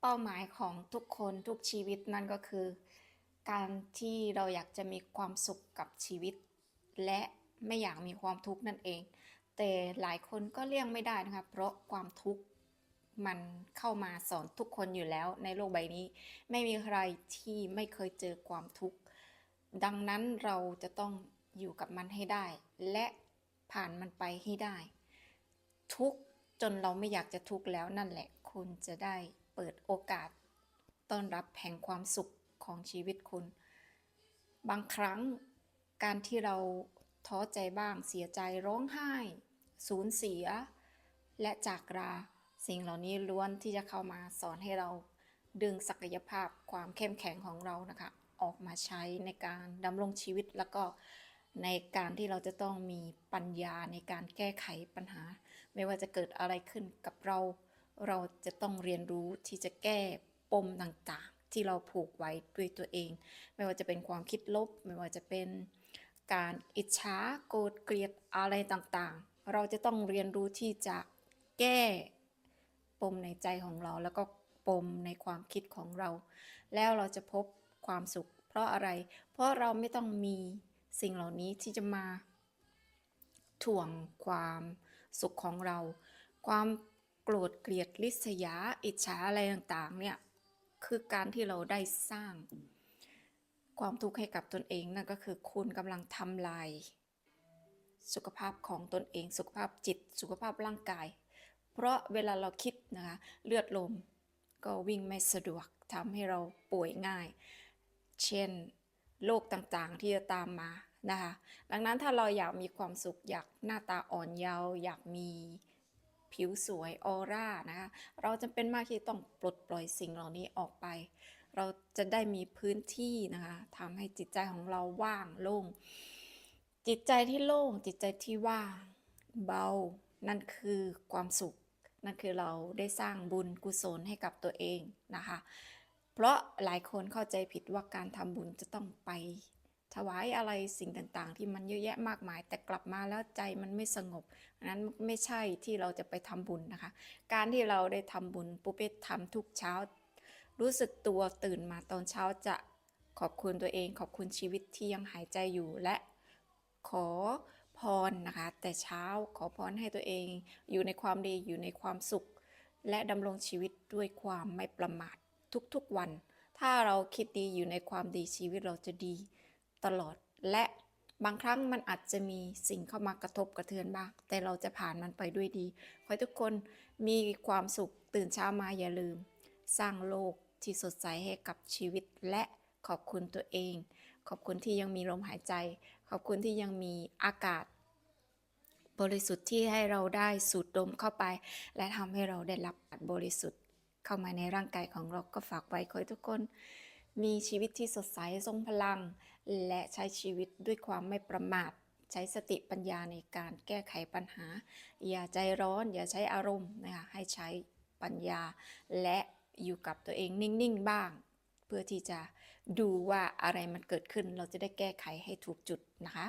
เป้าหมายของทุกคนทุกชีวิตนั่นก็คือ การที่เราอยากจะมีความสุขกับชีวิต และไม่อยากมีความทุกข์นั่นเอง แต่หลายคนก็เลี่ยงไม่ได้นะคะเพราะความทุกข์มันเข้ามาสอนทุกคนอยู่แล้วในโลกใบนี้ ไม่มีใครที่ไม่เคยเจอความทุกข์ดังนั้นเราจะต้องอยู่กับมันให้ได้ และผ่านมันไปให้ได้ ทุกจนเราไม่อยากจะทุกข์แล้วนั่นแหละ คุณจะได้ ปิดโอกาส ต้อนรับแห่งความสุขของชีวิตคุณ บางครั้งการที่เราท้อใจบ้างเสียใจร้องไห้ สูญเสีย และจากราสิ่งเหล่านี้ล้วนที่จะเข้ามาสอนให้เราดึงศักยภาพความเข้มแข็งของเรานะคะ ออกมาใช้ในการดำรงชีวิตแล้วก็ในการที่เราจะต้องมีปัญญาในการแก้ไขปัญหา ไม่ว่าจะเกิดอะไรขึ้นกับเรา เราจะต้องเรียนรู้ที่จะแก้ปมต่างๆ ที่เราผูกไว้ด้วยตัวเอง ไม่ว่าจะเป็นความคิดลบ ไม่ว่าจะเป็นการอิจฉาโกรธเกลียดอะไรต่างๆ เราจะต้องเรียนรู้ที่จะแก้ปมในใจของเรา แล้วก็ปมในความคิดของเรา แล้วเราจะพบความสุข เพราะอะไร เพราะเราไม่ต้องมีสิ่งเหล่านี้ที่จะมาถ่วงความสุขของเรา ความ รธเกลียดริษยา อิจฉาอะไรต่างๆ เนี่ย คือการที่เราได้สร้าง ความทุกข์ให้กับตนเองนั่นก็คือคุณกำลังทำลาย สุขภาพของตนเอง สุขภาพจิต สุขภาพร่างกาย เพราะเวลาเราคิดนะคะเลือดลมก็วิ่งไม่สะดวกทำให้เราป่วยง่าย เช่นโรคต่างๆ ที่จะตามมานะคะ ดังนั้นถ้าเราอยากมีความสุขอยากหน้าตาอ่อนเยาว์อยากมี ผิวสวยออร่านะคะ เราจำเป็นมากที่ต้องปลดปล่อยสิ่งเหล่านี้ออกไป เราจะได้มีพื้นที่นะคะทำให้จิตใจของเราว่างโล่ง จิตใจที่โล่ง จิตใจที่ว่างเบา นั่นคือความสุข นั่นคือเราได้สร้างบุญกุศลให้กับตัวเองนะคะ เพราะหลายคนเข้าใจผิดว่าการทำบุญจะต้องไป ถวายอะไรสิ่งต่างๆ ที่มันเยอะแยะมากมาย แต่กลับมาแล้วใจมันไม่สงบอันนั้นไม่ใช่ที่เราจะไปทำบุญนะคะ การที่เราได้ทำบุญปุ๊บเป๊ะทำทุกเช้า รู้สึกตัวตื่นมาตอนเช้าจะขอบคุณตัวเอง ขอบคุณชีวิตที่ยังหายใจอยู่และขอพรนะคะ แต่เช้าขอพรให้ตัวเอง อยู่ในความดีอยู่ในความสุข และดำรงชีวิตด้วยความไม่ประมาททุกๆวัน ถ้าเราคิดดีอยู่ในความดีชีวิตเราจะดี ตลอด และบางครั้งมันอาจจะมีสิ่งเข้ามากระทบกระเทือนบ้าง แต่เราจะผ่านมันไปด้วยดี ขอให้ทุกคนมีความสุขตื่นเช้ามาอย่าลืม สร้างโลกที่สดใสให้กับชีวิตและขอบคุณตัวเอง ขอบคุณที่ยังมีลมหายใจ ขอบคุณที่ยังมีอากาศ บริสุทธิ์ที่ให้เราได้สูดดมเข้าไป และทำให้เราได้รับบริสุทธิ์เข้ามาในร่างกายของเราก็ฝากไว้ขอให้ทุกคน มีชีวิตที่สดใสทรงพลัง และใช้ชีวิตด้วยความไม่ประมาท ใช้สติปัญญาในการแก้ไขปัญหา อย่าใจร้อน อย่าใช้อารมณ์นะคะให้ใช้ปัญญา และอยู่กับตัวเองนิ่ง ๆ บ้าง เพื่อที่จะดูว่าอะไรมันเกิดขึ้นเราจะได้แก้ไขให้ถูกจุดนะคะ